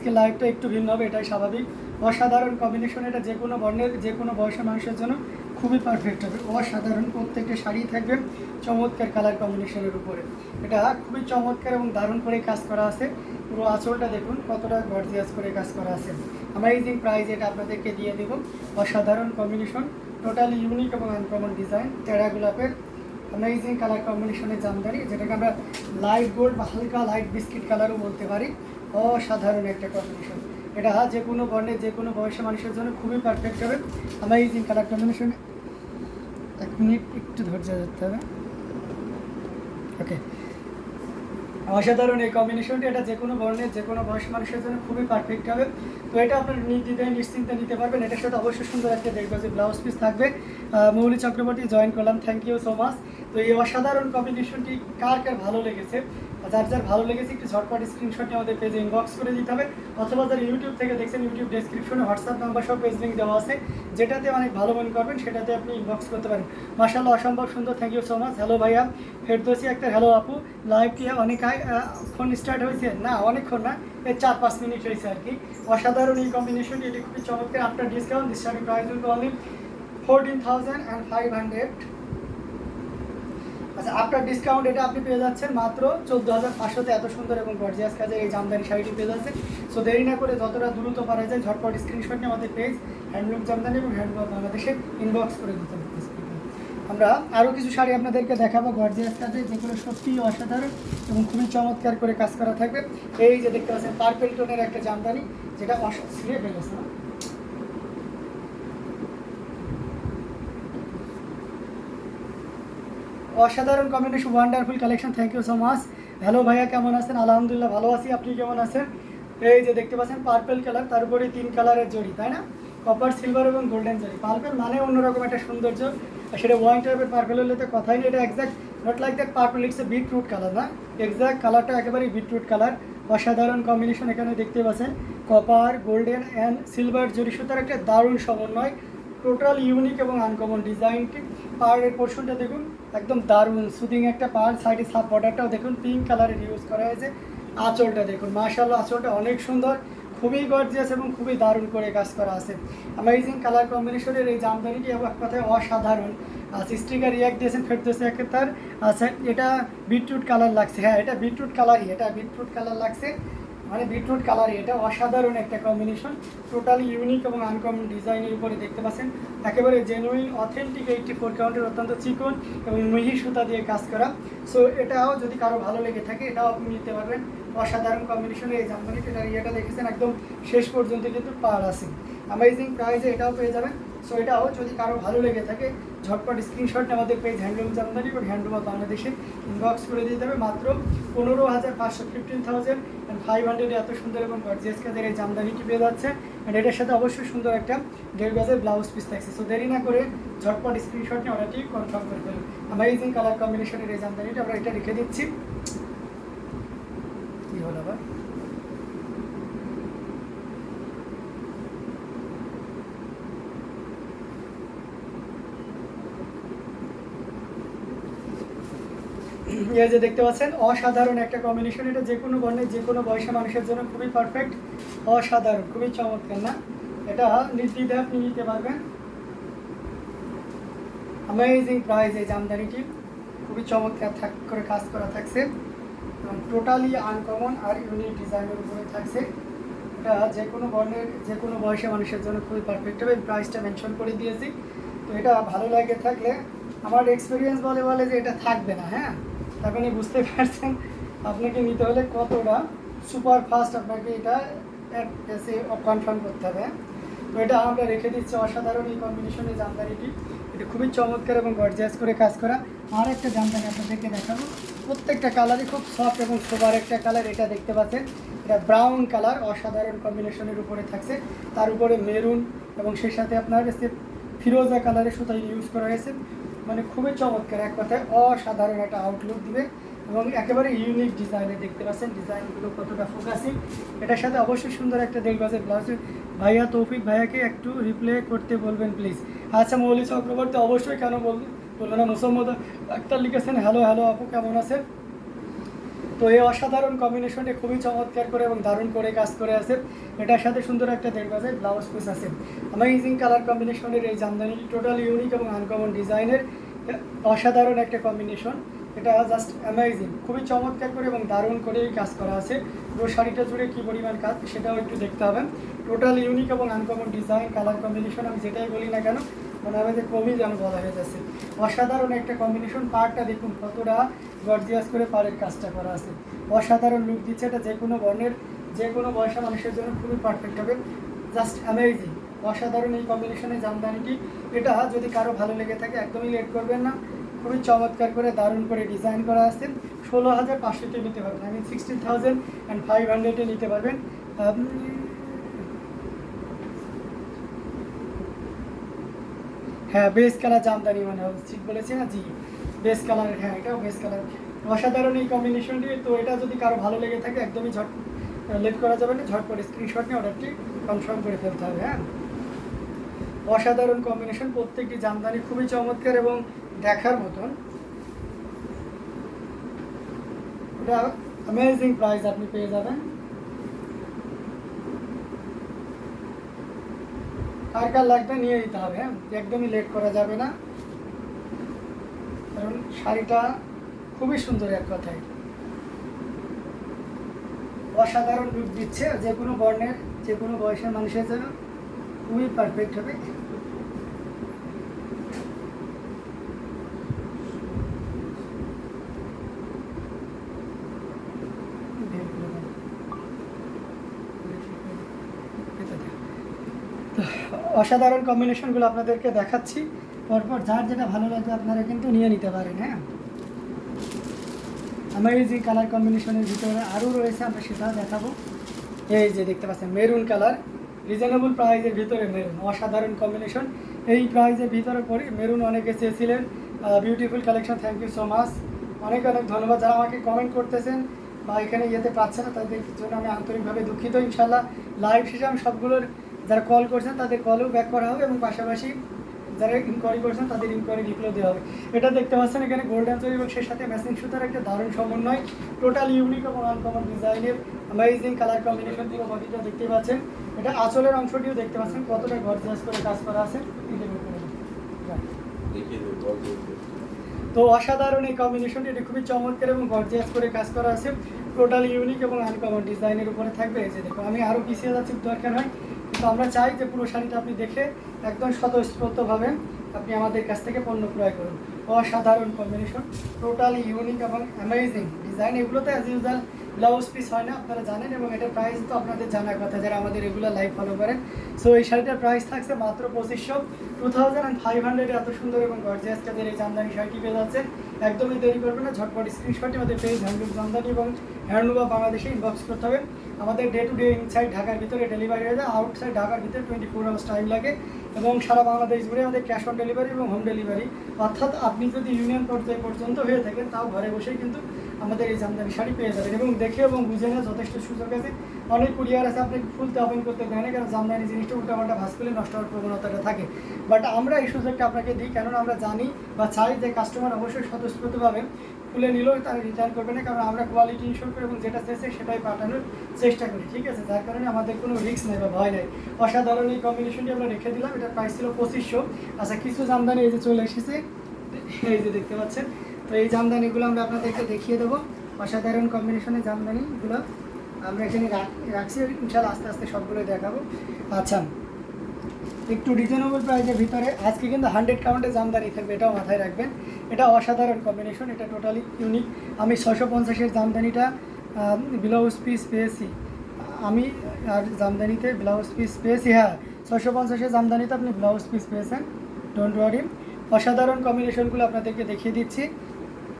আজকে লাইভটা একটু ভিন্ন হবে, এটাই স্বাভাবিক। অসাধারণ কম্বিনেশন এটা যে কোনো বর্ণের, যে কোনো বয়সের মানুষের জন্য খুবই পারফেক্ট হবে। অসাধারণ প্রত্যেকটা শাড়ি থাকবে চমৎকার কালার কম্বিনেশনের উপরে। এটা খুবই চমৎকার এবং দারুণ করে কাজ করা আছে। পুরো আঁচলটা দেখুন, কতটা গর্জিয়াস করে কাজ করা আছে। অ্যামাইজিং প্রাইস এটা আপনাদেরকে দিয়ে দেব। অসাধারণ কম্বিনেশন টোটালি ইউনিক এবং আনকমন ডিজাইন টেরা গোলাপের অ্যামেজিং কালার কম্বিনেশনের জামদানি, যেটাকে আমরা লাইট গোল্ড বা হালকা লাইট বিস্কিট কালারও বলতে পারি। অসাধারণ একটা কম্বিনেশন এটা যে কোনো বর্ণের যে কোনো বয়সের মানুষের জন্য খুবই পারফেক্ট হবে। অ্যামেজিং কালার কম্বিনেশন এক মিনিট একটু ধৈর্য ধরতে হবে। ওকে অসাধারণ এই কম্বিনেশনটি এটা যে কোনো বর্ণের যে কোনো বয়স মানুষের জন্য খুবই পারফেক্ট হবে। তো এটা আপনার নির্দ্বিধায় নিশ্চিন্তে নিতে পারবেন। এটার সাথে অবশ্যই সুন্দর একটা দেখব যে ব্লাউজ পিস থাকবে। মৌলি চক্রবর্তী জয়েন করলাম থ্যাংক ইউ সো মাচ তো এই অসাধারণ কম্বিনেশনটি কার কার ভালো লেগেছে? যার যার ভালো লেগেছে একটু ঝটপট স্ক্রিনশটটি আমাদের পেজে ইনবক্স করে দিতে হবে। অথবা যারা ইউটিউব থেকে দেখছেন ইউটিউব ডেসক্রিপশনে হোয়াটসঅ্যাপ নাম্বার সব পেজ লিঙ্ক দেওয়া আছে যেটাতে অনেক ভালো মনে করবেন সেটাতে আপনি ইনবক্স করতে পারেন। মাসাল্লাহ অসম্ভব সুন্দর thank you so much hello ভাইয়া ফেরদোসি একটা হ্যালো আপু। লাইভটি অনেক আগে, আহ, ফোন স্টার্ট হয়েছে। না অনেকক্ষণ না এই চার পাঁচ মিনিট হয়েছে আর কি। অসাধারণ এই কম্বিনেশনটি এটি খুবই চমৎকার। আপনার discount sari price only fourteen thousand and five hundred আচ্ছা আপনার ডিসকাউন্ট এটা আপনি পেয়ে যাচ্ছেন মাত্র চোদ্দ হাজার পাঁচশোতে। এত সুন্দর এবং গর্জিয়াস কাজে এই জামদানি শাড়িটি পেয়ে যাচ্ছে সো দেরি না করে যতটা দ্রুত পারা যায়, ঝটপট স্ক্রিনশট নিয়ে আমাদের পেজ হ্যান্ডলুম জামদানি এবং হ্যান্ডলুম বাংলাদেশে ইনবক্স করে দিতে হবে। আমরা আরও কিছু শাড়ি আপনাদেরকে দেখাবো গর্জিয়াস কাজে যেগুলো সত্যিই অসাধারণ এবং খুবই চমৎকার করে কাজ করা থাকবে। এই যে দেখতে পাচ্ছেন পার্পেল টোনের একটা জামদানি, যেটা অসা ছিঁড়ে ফেলেছে, না? অসাধারণ combination wonderful collection thank you so much hello ভাইয়া, কেমন আছেন? আলহামদুলিল্লাহ ভালো আছি। আপনি কেমন আছেন? এই যে দেখতে পাচ্ছেন পার্পেল কালার তার উপরে তিন কালারের জড়ি, তাই না? কপার সিলভার এবং গোল্ডেন জড়ি। পার্পেল মানে অন্যরকম একটা সৌন্দর্য। আর সেটা ওয়াইন টাইপের পার্পেল হলে তো কথাই নেই, এটা exact not like that purple it's a beetroot colour না? এক্সাক্ট কালারটা একেবারেই বিটরুট কালার অসাধারণ কম্বিনেশন এখানে দেখতে পাচ্ছেন। কপার গোল্ডেন অ্যান্ড সিলভার জড়ি। সুতার একটা দারুণ সমন্বয়। টোটাল ইউনিক এবং আনকমন ডিজাইনটি পাহাড়ের পোর্শনটা দেখুন, একদম দারুণ। সুদিং একটা পাহাড় সাইডে সাব বর্ডারটাও দেখুন পিঙ্ক কালারের ইউজ করা হয়েছে। আঁচলটা দেখুন মার্শাল্লাহ আঁচলটা অনেক সুন্দর, খুবই গর্জিয়াস এবং খুবই দারুণ করে কাজ করা আছে। অ্যামেজিং কালার কম্বিনেশনের এই জামদানিটি এক কথায় অসাধারণ। আর স্টিকার রিয়াক্ট দিয়েছেন ফেরদোসে তার। আচ্ছা এটা বিটরুট কালার লাগছে। হ্যাঁ এটা বিটরুট কালারই এটা বিটরুট কালার লাগছে। মানে বিটরুট কালার। এটা অসাধারণ একটা কম্বিনেশন টোটালি ইউনিক এবং আনকমন ডিজাইনের উপরে দেখতে পাচ্ছেন। একেবারে জেনুইন অথেন্টিক এইটটি ফোর কাউন্টের অত্যন্ত চিকন এবং মিহি সুতা দিয়ে কাজ করা। সো এটাও যদি কারও ভালো লেগে থাকে, এটাও আপনি নিতে পারবেন। অসাধারণ কম্বিনেশনে এই জামদানিটা এটার ইয়েটা দেখেছেন, একদম শেষ পর্যন্ত কিন্তু পার আছে অ্যামেজিং প্রাইসে এটাও পেয়ে যাবেন। সো এটাও যদি কারও ভালো লেগে থাকে, ঝটপট স্ক্রিনশট আমাদের পেজ হ্যান্ডলুম জামদানি এবং হ্যান্ডলুম বাংলাদেশে ইনবক্স করে দিতে হবে। মাত্র পনেরো হাজার পাঁচশো fifteen thousand and five hundred এত সুন্দর এবং গর্জিয়াস কাজের এই জামদানিটি পেয়ে যাচ্ছে? অ্যান্ড এটার সাথে অবশ্যই সুন্দর একটা দেড় গাজের ব্লাউজ পিস থাকছে। সো দেরি না করে ঝটপট স্ক্রিনশট নিয়ে অর্ডারটি কনফার্ম করে ফেলুন। অ্যামেজিং কালার কম্বিনেশনের এই জামদানিটা আমরা এটা রেখে দিচ্ছি কী হলো আবার এই যে দেখতে পাচ্ছেন, অসাধারণ একটা কম্বিনেশন এটা যে কোনো বর্ণের, যে কোনো বয়সে মানুষের জন্য খুবই পারফেক্ট অসাধারণ, খুবই চমৎকার, না? এটা নির্দ্বিধায় আপনি নিতে পারবেন। অ্যামেজিং প্রাইস এই জামদানিটি। খুবই চমৎকার থাক, করে কাজ করা থাকছে। এবং টোটালি আনকমন আর ইউনিক ডিজাইনের উপরে থাকছে। এটা যে কোনো বর্ণের, যে কোনো বয়সে মানুষের জন্য খুবই পারফেক্ট হবে প্রাইসটা মেনশন করে দিয়েছি। তো এটা ভালো লাগে থাকলে, আমার এক্সপিরিয়েন্স বলে বলে যে এটা থাকবে না হ্যাঁ? মানে বুঝতে পারছেন? আপনাকে নিতে হলে কতটা? সুপার ফাস্ট আপনাকে এটা কনফার্ম করতে হবে? তো এটা আমরা রেখে দিচ্ছি অসাধারণ এই কম্বিনেশনের জামদানিটি। এটা খুবই চমৎকার এবং গর্জিয়াস করে কাজ করা। আর একটা জামদানি আপনাদেরকে দেখাবো। প্রত্যেকটা কালারই খুব সফট এবং সোবার একটা কালার এটা দেখতে পাচ্ছেন। এটা ব্রাউন কালার অসাধারণ কম্বিনেশনের উপরে থাকছে। তার উপরে মেরুন এবং সেই সাথে আপনার ফিরোজা কালারের সুতা ইউজ করা হয়েছে। মানে খুবই চমৎকার। এক কথায় অসাধারণ একটা আউটলুক দিবে এবং একেবারে ইউনিক ডিজাইনে দেখতে পাচ্ছেন ডিজাইনগুলো কতটা ফোকাসিং এটার সাথে অবশ্যই সুন্দর একটা দেখবে ব্লাউজ ভাইয়া তৌফিক ভাইয়াকে একটু রিপ্লে করতে বলবেন প্লিজ আচ্ছা মৌলি চক্রবর্তী অবশ্যই কেন বলবেন বলবেন মুসম্মদ আক্তার লিখেছেন হ্যালো হ্যালো আপু, কেমন আছেন? তো এই অসাধারণ কম্বিনেশনটি খুবই চমৎকার করে এবং দারুণ করে কাজ করে আছে। এটার সাথে সুন্দর একটা দেড় গজের ব্লাউজ পিস আছে। অ্যামেজিং কালার কম্বিনেশনের এই জামদানি টোটাল ইউনিক এবং আনকমন ডিজাইনের অসাধারণ একটা কম্বিনেশন এটা জাস্ট অ্যামেজিং খুবই চমৎকার করে এবং দারুণ করেই কাজ করা আছে। পুরো শাড়িটা জুড়ে কী পরিমাণ কাজ, সেটাও একটু দেখতে হবে। টোটাল ইউনিক এবং আনকমন ডিজাইন কালার কম্বিনেশন আমি যেটাই বলি না কেন, মনে যে কমই যেন বলা হয়ে যাচ্ছে। অসাধারণ একটা কম্বিনেশন পার্টটা দেখুন কতটা গর্জিয়াস করে পাড়ের কাজটা করা আছে। অসাধারণ লুক দিচ্ছে এটা যে কোনো বর্ণের, যে কোনো বয়সা মানুষের জন্য খুবই পারফেক্ট হবে। জাস্ট অ্যামেজিং অসাধারণ এই কম্বিনেশনের জামদানিটি। এটা যদি কারও ভালো লেগে থাকে একদমই লেট করবেন না। খুবই চমৎকার করে দারুণ করে ডিজাইন করা আছে। ষোলো হাজার পাঁচশোতে নিতে পারবেন। I mean sixteen thousand and five হান্ড্রেডে নিতে পারবেন। আম, হ্যাঁ বেস কালার জামদানি মানে ঠিক বলেছি না জি। বেস কালার হ্যাঁ এটাও বেস কালার অসাধারণ এই কম্বিনেশনটি তো এটা যদি কারও ভালো লেগে থাকে একদমই ঝট লেট করা যাবে না। ঝট করে স্ক্রিনশট নিয়ে অর্ডারটি কনফার্ম করে ফেলতে হবে হ্যাঁ। অসাধারণ কম্বিনেশন প্রত্যেকটি জামদানি খুবই চমৎকার এবং দেখার মতন। অ্যামেজিং প্রাইস আপনি পেয়ে যাবেন। কার কার লাগবে নিয়ে নিতে হবে হ্যাঁ? একদমই লেট করা যাবে না। কারণ শাড়িটা খুবই সুন্দর এক কথায়। অসাধারণ লুক দিচ্ছে যে কোনো বর্ণের যে কোনো বয়সের মানুষের জন্য খুবই পারফেক্ট হবে তো অসাধারণ কম্বিনেশনগুলো আপনাদেরকে দেখাচ্ছি। পরপর যার যেটা ভালো লাগবে আপনারা কিন্তু নিয়ে নিতে পারেন হ্যাঁ? অ্যামেজিং কালার কম্বিনেশনের ভিতরে আরও রয়েছে, আমরা সেটাও দেখাবো। এই যে দেখতে পাচ্ছেন মেরুন কালার রিজনেবল প্রাইজের ভিতরে মেরুন অসাধারণ কম্বিনেশন এই প্রাইজের ভিতরে পরে মেরুন অনেকে চেয়েছিলেন beautiful collection thank you so much অনেক অনেক ধন্যবাদ, যারা আমাকে কমেন্ট করতেছেন বা এখানে ইয়েতে পাচ্ছে না, তাদের জন্য আমি আন্তরিকভাবে দুঃখিত ইনশাল্লাহ লাইভ শেষে আমি সবগুলোর যারা কল করছেন তাদের কলও ব্যাক করা হবে এবং পাশাপাশি যারা ইনকোয়ারি করছেন তাদের ইনকোয়ারি রিপ্লাই দেওয়া হবে। এটা দেখতে পাচ্ছেন এখানে গোল্ডেন জরি এবং সেই সাথে ম্যাচিং সুতার একটা দারুণ সমন্বয়। টোটাল ইউনিক এবং আনকমন ডিজাইনের অ্যামেজিং কালার কম্বিনেশন দিয়ে বডিটা দেখতে পাচ্ছেন। এটা আঁচলের অংশটিও দেখতে পাচ্ছেন কতটা গর্জিয়াস করে কাজ করা আছে। তো অসাধারণ এই কম্বিনেশনটি এটা খুবই চমৎকার এবং গর্জিয়াস করে কাজ করা আছে। টোটাল ইউনিক এবং আনকমন ডিজাইনের উপরে থাকবে। এই যে দেখো আমি আরও পিছিয়ে যাচ্ছি দরকার হয়। কিন্তু আমরা চাই যে পুরো শাড়িটা আপনি দেখে একদম স্বতঃস্ফূর্তভাবে আপনি আমাদের কাছ থেকে পণ্য ক্রয় করুন। অসাধারণ কম্বিনেশন টোটালি ইউনিক এবং অ্যামেজিং ডিজাইন এগুলো তো অ্যাজ ইউজাল ব্লাউজ পিস হয় না, আপনারা জানেন এবং এটার প্রাইস তো আপনাদের জানার কথা যারা আমাদের রেগুলার লাইভ ফলো করেন। সো এই শাড়িটার প্রাইস থাকছে মাত্র পঁচিশশো। Two thousand and five hundred এত সুন্দর এবং গর্জিয়াস কাজের এই জামদানি শাড়িটি পেয়ে যাচ্ছে একদমই দেরি করবে না, ঝটপট স্ক্রিনশটটি আমাদের পেজ হ্যান্ডলুম জামদানি এবং হ্যান্ডুবা বাংলাদেশে ইনবক্স করতে হবে। আমাদের ডে টু ডে ইনসাইড ঢাকার ভিতরে ডেলিভারি হয়ে যায় আউটসাইড ঢাকার ভিতরে টোয়েন্টি ফোর আওয়ার্স টাইম লাগে এবং সারা বাংলাদেশ জুড়ে আমাদের ক্যাশ অন ডেলিভারি এবং হোম ডেলিভারি অর্থাৎ আপনি যদি ইউনিয়ন পর্যায়ে পর্যন্ত হয়ে থাকেন, তাও ঘরে বসেই কিন্তু আমাদের এই জামদানি শাড়ি পেয়ে যাবেন এবং দেখে এবং বুঝে না যথেষ্ট সুযোগ আছে। অনেক কুরিয়ার আছে, আপনি ফুলতে ওপেন করতে দেয় না কারণ জামদানি জিনিসটা উল্টাপাল্টা ভাস করলে নষ্ট হওয়ার প্রবণতাটা থাকে। বাট আমরা এই সুযোগটা আপনাকে দিই, কেননা আমরা জানি বা চাই যে কাস্টমার অবশ্যই স্বতঃস্ফূর্তভাবে খুলে নিলেও তারা রিটার্ন করবে না, কারণ আমরা কোয়ালিটি ইনশোর করি এবং যেটা চেয়েছে সেটাই পাঠানোর চেষ্টা করি, ঠিক আছে? যার কারণে আমাদের কোনো রিস্ক নেই বা ভয় নেই। অসাধারণ এই কম্বিনেশনটি আমরা রেখে দিলাম এটা প্রাইস ছিল পঁচিশশো। আচ্ছা কিছু জামদানি এই যে চলে এসেছে, এই যে দেখতে পাচ্ছেন তো এই জামদানিগুলো আমরা আপনাদেরকে দেখিয়ে দেবো। অসাধারণ কম্বিনেশনের জামদানিগুলো আমরা এখানে রাখ- রাখছি। ইনশাল্লাহ আস্তে আস্তে সবগুলো দেখাবো। আচ্ছা একটু রিজনেবল প্রাইসের ভিতরে আজকে কিন্তু হান্ড্রেড কাউন্টে জামদানি থাকবে, এটাও মাথায় রাখবেন। এটা অসাধারণ কম্বিনেশন এটা টোটালি ইউনিক আমি ছশো পঞ্চাশের জামদানিটা ব্লাউজ পিস পেয়েছি। আমি আর জামদানিতে ব্লাউজ পিস পেয়েছি হ্যাঁ ছশো পঞ্চাশের জামদানিতে আপনি ব্লাউজ পিস পেয়েছেন। ডোন্ট ওয়ারি অসাধারণ কম্বিনেশনগুলো আপনাদেরকে দেখিয়ে দিচ্ছি।